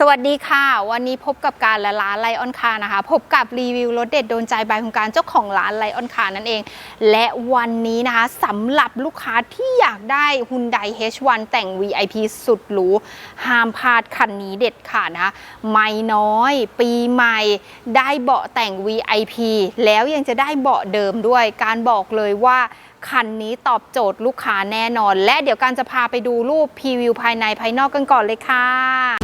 สวัสดีค่ะ วันนี้พบกับการและร้านไลออนคานะคะ พบกับรีวิวรถเด็ดโดนใจบายของการเจ้าของร้านไลออนคานั่นเอง และวันนี้นะคะสำหรับลูกค้าที่อยากได้ Hyundai H1 แต่ง VIP สุดหรูห้ามพลาดคันนี้เด็ดขาดนะคะไม่น้อย ปีใหม่ ได้เบาะแต่ง VIP แล้วยังจะได้เบาะเดิมด้วย การบอกเลยว่าคันนี้ตอบโจทย์ลูกค้าแน่นอน และเดี๋ยวการจะพาไปดูรูปพรีวิวภายในภายนอกกันก่อนเลยค่ะ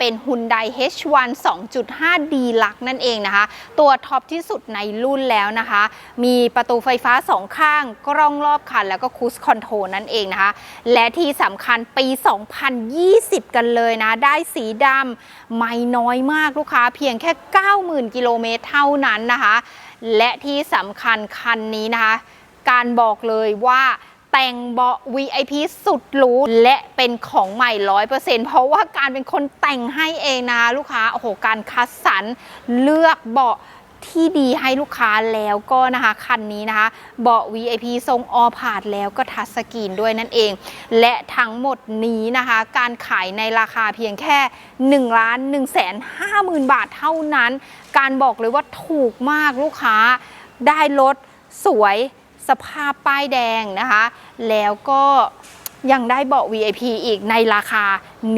เป็น Hyundai H1 2.5 D Lux นั่นเองนะคะ ตัวท็อปที่สุดในรุ่นแล้วนะคะ มีประตูไฟฟ้าสองข้าง กล้องรอบคัน แล้วก็คูสคอนโทรนั่นเองนะคะ และที่สำคัญปี 2020 กันเลยนะ ได้สีดำไม่น้อยมากลูกค้า เพียงแค่ 90,000 กิโลเมตรเท่านั้นนะคะ และที่สำคัญคันนี้นะคะ การบอกเลยว่า แต่งเบาะ VIP สุดหรูและเป็นของใหม่ 100%เพราะว่าการเป็นคนแต่งให้เองนะลูกค้า โอ้โห การคัดสรรเลือกเบาะที่ดีให้ลูกค้าแล้วก็นะคะคันนี้นะคะ เบาะ VIP ทรงออพาดแล้วก็ทัชสกรีนด้วยนั่นเอง และทั้งหมดนี้นะคะ การขายในราคาเพียงแค่ 1 ล้าน1แสน5หมื่นบาทเท่านั้น การบอกเลยว่าถูกมากลูกค้าได้รถสวย สภาพป้ายแดงนะคะ แล้วก็ยังได้เบาะ VIP อีกในราคา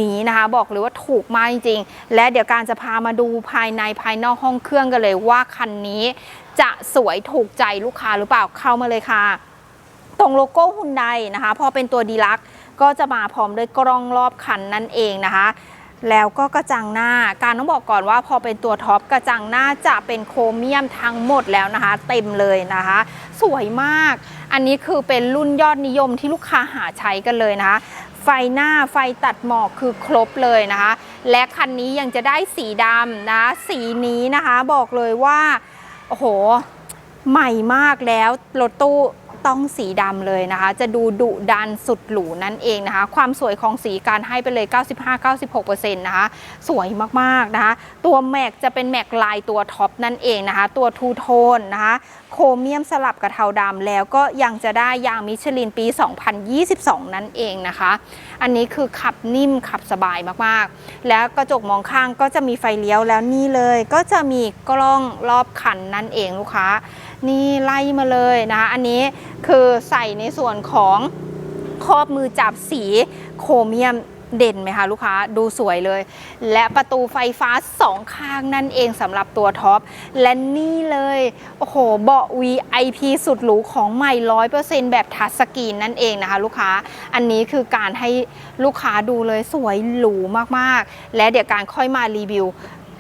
นี้นะคะ บอกเลยว่าถูกมากจริงๆ และเดี๋ยวการจะพามาดูภายในภายนอกห้องเครื่องกันเลยว่าคันนี้จะสวยถูกใจลูกค้าหรือเปล่าเข้ามาเลยค่ะ ตรงโลโก้ฮุนไดนะคะ พอเป็นตัวดีลักก็จะมาพร้อมด้วยกล้องรอบคันนั่นเองนะคะ แล้วก็กระจังหน้าการต้องบอกก่อนว่าพอเป็นตัวท็อปกระจังหน้าจะเป็นโครเมียมทั้งหมดแล้วนะคะ เต็มเลยนะคะ สวยมาก อันนี้คือเป็นรุ่นยอดนิยมที่ลูกค้าหาใช้กันเลยนะคะไฟหน้าไฟตัดหมอกคือครบเลยนะคะ และคันนี้ยังจะได้สีดำนะ สีนี้นะคะบอกเลยว่า โอ้โห ใหม่มากแล้วรถตู้ ต้องสีดำเลยนะคะ จะดูดุดันสุดหรูนั่นเองนะคะ ความสวยของสีการให้ไปเลย 95-96%นะคะ สวยมากๆนะคะ ตัวแม็กจะเป็นแม็กลายตัวท็อปนั่นเองนะคะ ตัวทูโทนนะคะ โครเมียมสลับกับเทาดำแล้วก็ยังจะได้ยางมิชลินปี 2022 นั่นเองนะคะ อันนี้คือขับนิ่มขับสบายมากๆ แล้วกระจกมองข้างก็จะมีไฟเลี้ยวแล้วนี่เลย ก็จะมีกล้องรอบคันนั่นเองลูกค้า นี่ไล่มาเลยนะคะอันนี้คือใส่ในส่วนของครอบมือจับสีโครเมียมเด่นไหมคะลูกค้าดูสวยเลย และประตูไฟฟ้าสองข้างนั่นเองสำหรับตัวท็อป และนี่เลย โอ้โห เบาะ VIP สุดหรูของใหม่ 100%แบบทัชสกรีนนั่นเองนะคะลูกค้าอันนี้คือการให้ลูกค้าดูเลยสวยหรูมากๆ และเดี๋ยวการค่อยมารีวิว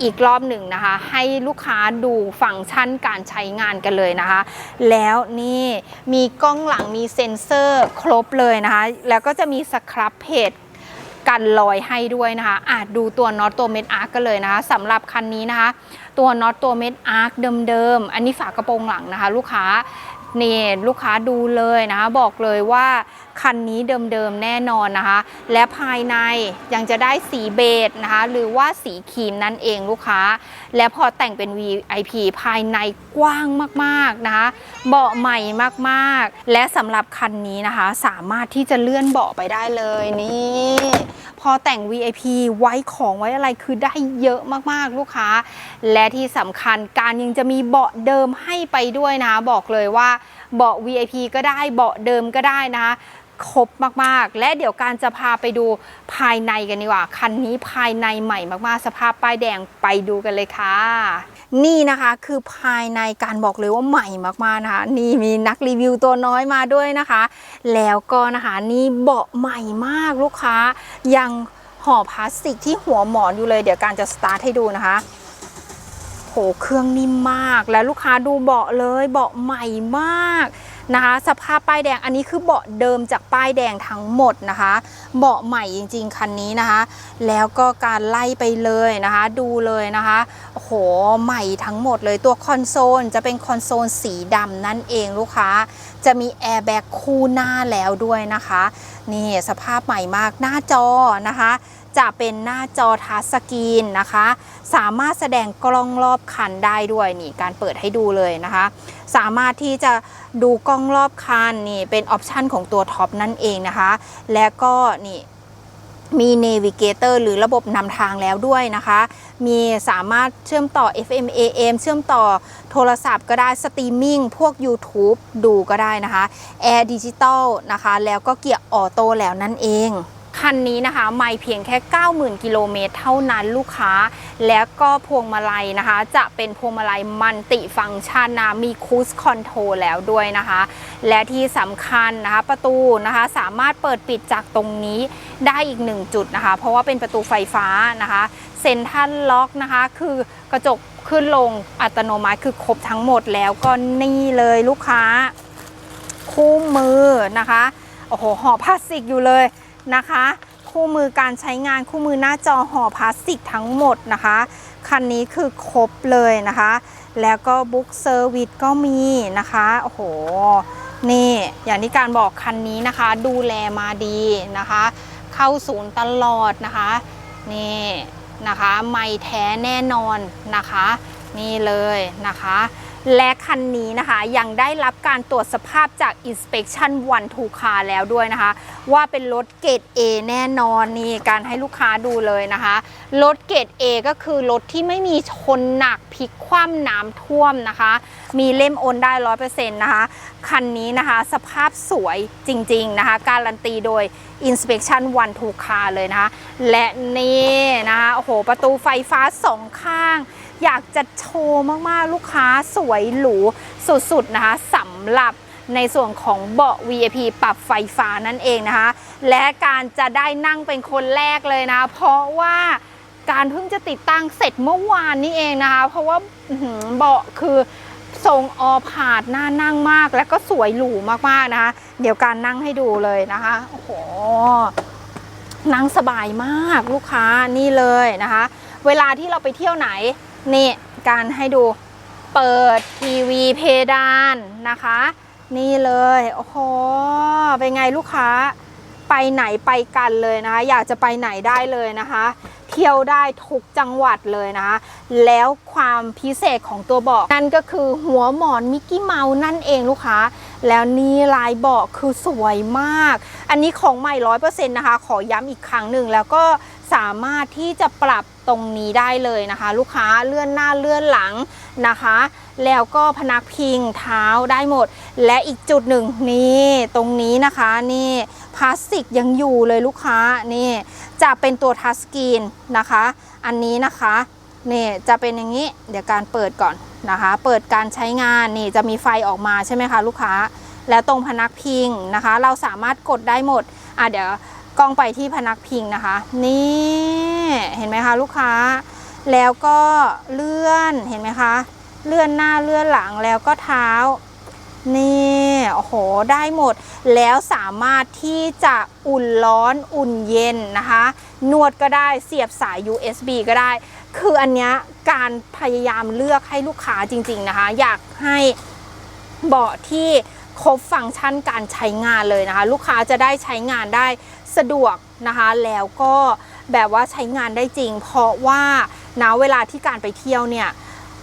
อีกรอบหนึ่งนะคะ ให้ลูกค้าดูฟังก์ชันการใช้งานกันเลยนะคะ แล้วนี่มีกล้องหลังมีเซ็นเซอร์ครบเลยนะคะ แล้วก็จะมีสครับเพจกันรอยให้ด้วยนะคะอาจดูตัวน็อตตัวเม็ดอาร์กกันเลยนะคะสำหรับคันนี้นะคะ ตัวน็อตตัวเม็ดอาร์กเดิมๆ อันนี้ฝากระโปรงหลังนะคะ ลูกค้านี่ลูกค้าดูเลยนะคะ บอกเลยว่า คันนี้เดิมๆแน่นอนนะคะ และภายในยังจะได้สีเบจนะคะ หรือว่าสีครีมนั่นเองลูกค้า และพอแต่งเป็น VIP ภายในกว้างมากๆนะคะ เบาะใหม่มากๆ และสำหรับคันนี้นะคะ สามารถที่จะเลื่อนเบาะไปได้เลยนี่พอแต่ง VIP ไว้ของไว้อะไรคือได้เยอะมากๆลูกค้า และที่สำคัญการยังจะมีเบาะเดิมให้ไปด้วยนะ บอกเลยว่าเบาะ VIP ก็ได้เบาะเดิมก็ได้นะคะ ครบมากๆ และเดี๋ยวการจะพาไปดูภายในกันดีกว่า คันนี้ภายในใหม่มากๆ สภาพป้ายแดงไปดูกันเลยค่ะ นี่นะคะคือภายในการบอกเลยว่าใหม่มากๆนะคะ นี่มีนักรีวิวตัวน้อยมาด้วยนะคะ แล้วก็นะคะนี่เบาะใหม่มากลูกค้า ยังห่อพลาสติกที่หัวหมอนอยู่เลย เดี๋ยวการจะสตาร์ทให้ดูนะคะโหเครื่องนิ่มมาก แล้วลูกค้าดูเบาะเลยเบาะใหม่มาก นะคะ สภาพป้ายแดงอันนี้คือเบาะเดิมจากป้ายแดงทั้งหมดนะคะ เบาะใหม่จริง ๆคันนี้นะคะ แล้วก็การไล่ไปเลยนะคะ ดูเลยนะคะโอ้โหใหม่ทั้งหมดเลยตัวคอนโซลจะเป็นคอนโซลสีดำนั่นเองลูกค้า จะมีแอร์แบ็กคู่หน้าแล้วด้วยนะคะนี่สภาพใหม่มากหน้าจอนะคะจะเป็นหน้าจอทัชสกรีนนะคะ สามารถแสดงกล้องรอบคันได้ด้วยนี่การเปิดให้ดูเลยนะคะ สามารถที่จะ ดูกล้องรอบคันนี่เป็นออปชันของตัวท็อปนั่นเองนะคะ และก็นี่มีเนวิเกเตอร์หรือระบบนำทางแล้วด้วยนะคะ มีสามารถเชื่อมต่อ FM AM เชื่อมต่อโทรศัพท์ก็ได้สตรีมมิ่งพวก YouTube ดูก็ได้นะคะแอร์ดิจิตอลนะคะ แล้วก็เกียร์ออโต้แล้วนั่นเอง คันนี้นะคะ ไม่เพียงแค่ 90,000 กิโลเมตรเท่านั้นลูกค้า แล้วก็พวงมาลัยนะคะ จะเป็นพวงมาลัยมัลติฟังก์ชันนะมีคูสคอนโทรลแล้วด้วยนะคะ และที่สำคัญนะคะ ประตูนะคะสามารถเปิดปิดจากตรงนี้ได้อีกหนึ่งจุดนะคะ เพราะว่าเป็นประตูไฟฟ้านะคะเซ็นทัลล็อกนะคะ คือกระจกขึ้นลงอัตโนมัติคือครบทั้งหมดแล้วก็นี่เลยลูกค้า คู่มือนะคะโอ้โหห่อพลาสติกอยู่เลย นะคะ คู่มือการใช้งานคู่มือหน้าจอห่อพลาสติกทั้งหมดนะคะ คันนี้คือครบเลยนะคะ แล้วก็บุ๊กเซอร์วิสก็มีนะคะ โอ้โห นี่ อย่างที่การบอกคันนี้นะคะ ดูแลมาดีนะคะ เข้าศูนย์ตลอดนะคะ นี่นะคะ ไม่แท้แน่นอนนะคะ นี่เลยนะคะ และคันนี้นะคะยังได้รับการตรวจสภาพจาก Inspection One to Car แล้วด้วยนะคะ ว่าเป็นรถเกรด A แน่นอนนี่การให้ลูกค้าดูเลยนะคะรถเกรด A ก็คือรถที่ไม่มีชนหนักพลิกคว่ำน้ำท่วมนะคะ มีเล่มโอนได้ร้อยเปอร์เซ็นต์นะคะคันนี้นะคะสภาพสวยจริง ๆ นะคะ การันตีโดย Inspection One to Car เลยนะคะ และนี่นะคะโอ้โหประตูไฟฟ้าสองข้าง อยากจะโชว์มากๆ ลูกค้าสวยหรูสุดๆนะคะสำหรับในส่วนของเบาะ VIP ปรับไฟฟ้านั่นเองนะคะ และการจะได้นั่งเป็นคนแรกเลยนะ เพราะว่าการเพิ่งจะติดตั้งเสร็จเมื่อวานนี้เองนะคะ เพราะว่าเบาะคือทรงออผาดน่านั่งมาก และก็สวยหรูมากๆนะคะ เดี๋ยวการนั่งให้ดูเลยนะคะ โอ้โห นั่งสบายมากลูกค้านี่เลยนะคะ เวลาที่เราไปเที่ยวไหน นี่การให้ดูเปิดทีวีเพดานนะคะ นี่เลย โอ้โห เป็นไงลูกค้าไปไหนไปกันเลยนะคะ อยากจะไปไหนได้เลยนะคะ เที่ยวได้ทุกจังหวัดเลยนะคะแล้วความพิเศษของตัวเบาะนั่นก็คือหัวหมอนมิกกี้เมาส์นั่นเองลูกค้า แล้วนี่ลายเบาะคือสวยมาก อันนี้ของใหม่ร้อยเปอร์เซ็นต์นะคะ ขอย้ำอีกครั้งหนึ่งแล้วก็ สามารถที่จะปรับตรงนี้ได้เลยนะคะ ลูกค้าเลื่อนหน้าเลื่อนหลังนะคะ แล้วก็พนักพิงเท้าได้หมด และอีกจุดหนึ่งนี่ตรงนี้นะคะนี่พลาสติกยังอยู่เลยลูกค้านี่จะเป็นตัวทัชสกรีนนะคะ อันนี้นะคะนี่จะเป็นอย่างนี้เดี๋ยวการเปิดก่อนนะคะ เปิดการใช้งานนี่จะมีไฟออกมาใช่ไหมคะลูกค้า แล้วตรงพนักพิงนะคะ เราสามารถกดได้หมดอะเดี๋ยว กล้องไปที่พนักพิงนะคะ นี่เห็นไหมคะลูกค้า แล้วก็เลื่อนเห็นไหมคะ เลื่อนหน้าเลื่อนหลังแล้วก็เท้า นี่โอ้โหได้หมด แล้วสามารถที่จะอุ่นร้อนอุ่นเย็นนะคะ นวดก็ได้เสียบสาย USB ก็ได้ คืออันเนี้ยการพยายามเลือกให้ลูกค้าจริง ๆนะคะ อยากให้เบาะที่ ครบฟังก์ชันการใช้งานเลยนะคะ ลูกค้าจะได้ใช้งานได้สะดวกนะคะ แล้วก็แบบว่าใช้งานได้จริง เพราะว่านะเวลาที่การไปเที่ยวเนี่ย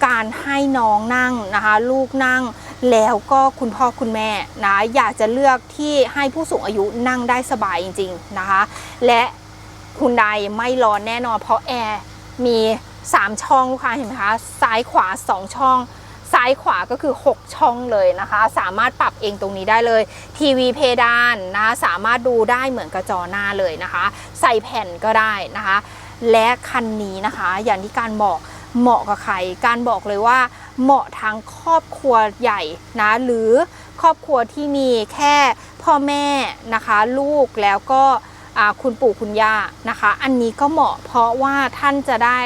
การให้น้องนั่งนะคะ ลูกนั่งแล้วก็คุณพ่อคุณแม่นะอยากจะเลือกที่ให้ผู้สูงอายุนั่งได้สบายจริง ๆนะคะ และคุณใดไม่ร้อนแน่นอนเพราะแอร์มี 3 ช่องลูกค้าเห็นไหมคะซ้ายขวา 2 ช่อง ซ้ายขวาก็คือ 6 ช่องเลยนะคะ สามารถปรับเองตรงนี้ได้เลย ทีวีเพดานนะคะสามารถดูได้เหมือนกระจอหน้าเลยนะคะ ใส่แผ่นก็ได้นะคะ และคันนี้นะคะ อย่างที่การบอกเหมาะกับใคร การบอกเลยว่าเหมาะทั้งครอบครัวใหญ่นะหรือครอบครัวที่มีแค่พ่อแม่นะคะ ลูกแล้วก็คุณปู่คุณย่านะคะ อันนี้ก็เหมาะเพราะว่าท่านจะได้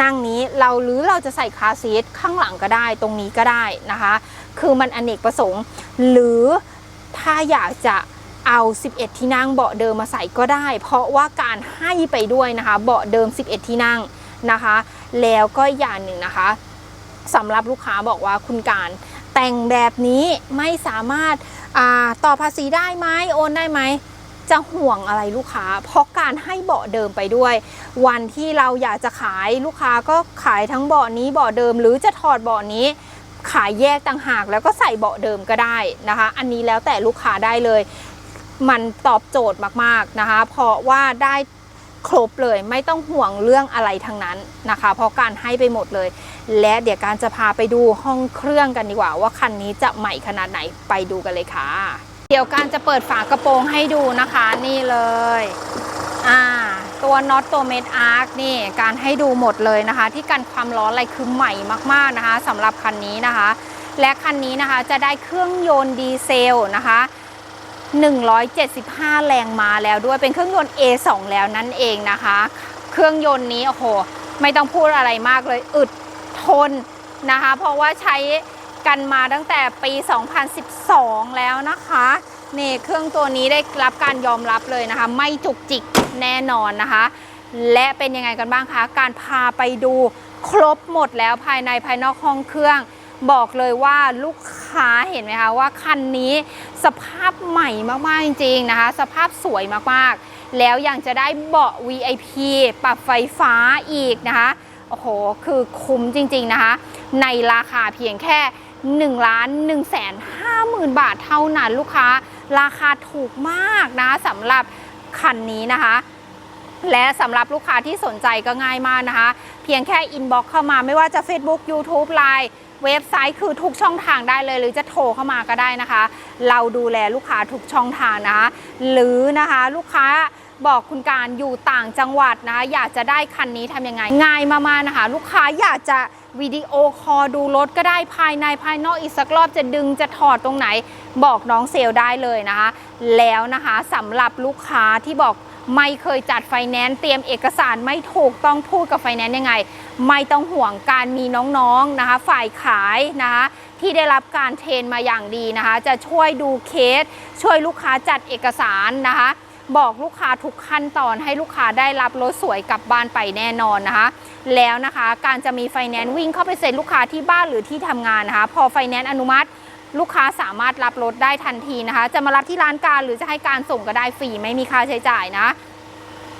นั่งนี้เราหรือเราจะใส่คาซีทข้างหลังก็ได้ตรงนี้ก็ได้นะคะ คือมันอเนกประสงค์ หรือถ้าอยากจะเอา 11 ที่นั่งเบาะเดิมมาใส่ก็ได้ เพราะว่าการให้ไปด้วยนะคะ เบาะเดิม 11 ที่นั่งนะคะ แล้วก็อย่างหนึ่งนะคะสำหรับลูกค้าบอกว่าคุณการแต่งแบบนี้ไม่สามารถาต่อภาษีได้ไหมโอนได้ไหม จะห่วงอะไรลูกค้า เพราะการให้เบาะเดิมไปด้วย วันที่เราอยากจะขายลูกค้าก็ขายทั้งเบาะนี้เบาะเดิม หรือจะถอดเบาะนี้ขายแยกต่างหากแล้วก็ใส่เบาะเดิมก็ได้นะคะ อันนี้แล้วแต่ลูกค้าได้เลย มันตอบโจทย์มากๆนะคะ เพราะว่าได้ครบเลยไม่ต้องห่วงเรื่องอะไรทั้งนั้นนะคะ เพราะการให้ไปหมดเลย และเดี๋ยวการจะพาไปดูห้องเครื่องกันดีกว่า ว่าคันนี้จะใหม่ขนาดไหนไปดูกันเลยค่ะ เดี๋ยวการจะเปิดฝากระโปรงให้ดูนะคะนี่เลยอ่าตัวน็อตตัวเมดอาร์คนี่การให้ดูหมดเลยนะคะ ที่กันความร้อนอะไรคือใหม่มากๆนะคะสำหรับคันนี้นะคะ และคันนี้นะคะจะได้เครื่องยนต์ดีเซลนะคะ175 แรงม้าแล้วด้วยเป็นเครื่องยนต์ A2 แล้วนั่นเองนะคะ เครื่องยนต์นี้โอ้โหไม่ต้องพูดอะไรมากเลยอึดทนนะคะ เพราะว่าใช้ กันมาตั้งแต่ปี 2012 แล้วนะคะนี่เครื่องตัวนี้ได้รับการยอมรับเลยนะคะ ไม่จุกจิกแน่นอนนะคะ และเป็นยังไงกันบ้างคะ การพาไปดูครบหมดแล้วภายในภายนอกห้องเครื่องบอกเลยว่าลูกค้าเห็นไหมคะว่าคันนี้สภาพใหม่มาก ๆ จริง ๆ นะคะ สภาพสวยมาก ๆ แล้วยังจะได้เบาะ VIP ปรับไฟฟ้าอีกนะคะ โอ้โห คือคุ้มจริง ๆ นะคะ ในราคาเพียงแค่ 1ล้าน1แสน5หมื่นบาทเท่านั้นลูกค้า ราคาถูกมากนะสำหรับคันนี้นะคะ และสำหรับลูกค้าที่สนใจก็ง่ายมากนะคะ เพียงแค่อินบ็อกเข้ามาไม่ว่าจะ Facebook YouTube Line เว็บไซต์คือทุกช่องทางได้เลย หรือจะโทรเข้ามาก็ได้นะคะ เราดูแลลูกค้าทุกช่องทางนะคะหรือนะคะลูกค้าบอกคุณการอยู่ต่างจังหวัดนะะอยากจะได้คันนี้ทำยังไง ง่ายมากๆนะคะ ลูกค้าอยากจะ วิดีโอคอลดูรถก็ได้ภายในภายนอกอีกสักรอบจะดึงจะถอดตรงไหน บอกน้องเซลได้เลยนะคะ แล้วนะคะสำหรับลูกค้าที่บอกไม่เคยจัดไฟแนนซ์เตรียมเอกสารไม่ถูกต้องพูดกับไฟแนนซ์ยังไง ไม่ต้องห่วงการมีน้องๆนะคะฝ่ายขายนะคะที่ได้รับการเทรนมาอย่างดีนะคะ จะช่วยดูเคส ช่วยลูกค้าจัดเอกสารนะคะ บอกลูกค้าทุกขั้นตอนให้ลูกค้าได้รับรถสวยกลับบ้านไปแน่นอนนะคะ แล้วนะคะการจะมีไฟแนนซ์วิ่งเข้าไปเซ็นลูกค้าที่บ้านหรือที่ทำงานนะคะ พอไฟแนนซ์อนุมัติลูกค้าสามารถรับรถได้ทันทีนะคะ จะมารับที่ร้านการหรือจะให้การส่งก็ได้ฟรีไม่มีค่าใช้จ่ายนะ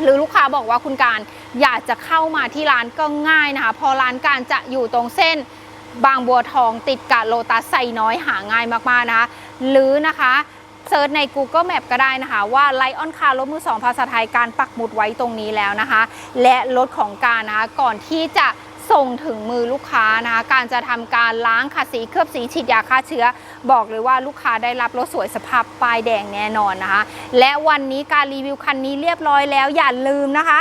หรือลูกค้าบอกว่าคุณการอยากจะเข้ามาที่ร้านก็ง่ายนะคะ พอร้านการจะอยู่ตรงเส้นบางบัวทองติดกับโลตัสไซน้อยหาง่ายมากๆนะคะ หรือนะคะ เซิร์ชใน Google Map ก็ได้นะคะว่าไลออนคาร์รถมือสองภาษาไทยการปักหมุดไว้ตรงนี้แล้วนะคะ และรถของการนะคะก่อนที่จะส่งถึงมือลูกค้านะคะ การจะทำการล้างขัดสีเคลือบสีฉีดยาฆ่าเชื้อ บอกเลยว่าลูกค้าได้รับรถสวยสภาพป้ายแดงแน่นอนนะคะ และวันนี้การรีวิวคันนี้เรียบร้อยแล้วอย่าลืมนะคะ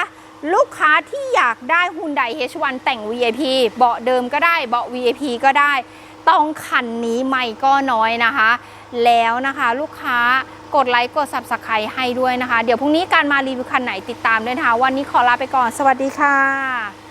ลูกค้าที่อยากได้ Hyundai H1 แต่ง VIP เบาะเดิมก็ได้เบาะ VIP ก็ได้ ต้องคันนี้ไม่ก็น้อยนะคะ แล้วนะคะ ลูกค้ากดไลค์กด Subscribe ให้ด้วยนะคะ เดี๋ยวพรุ่งนี้การมารีวิวคันไหนติดตามด้วยนะคะ วันนี้ขอลาไปก่อน สวัสดีค่ะ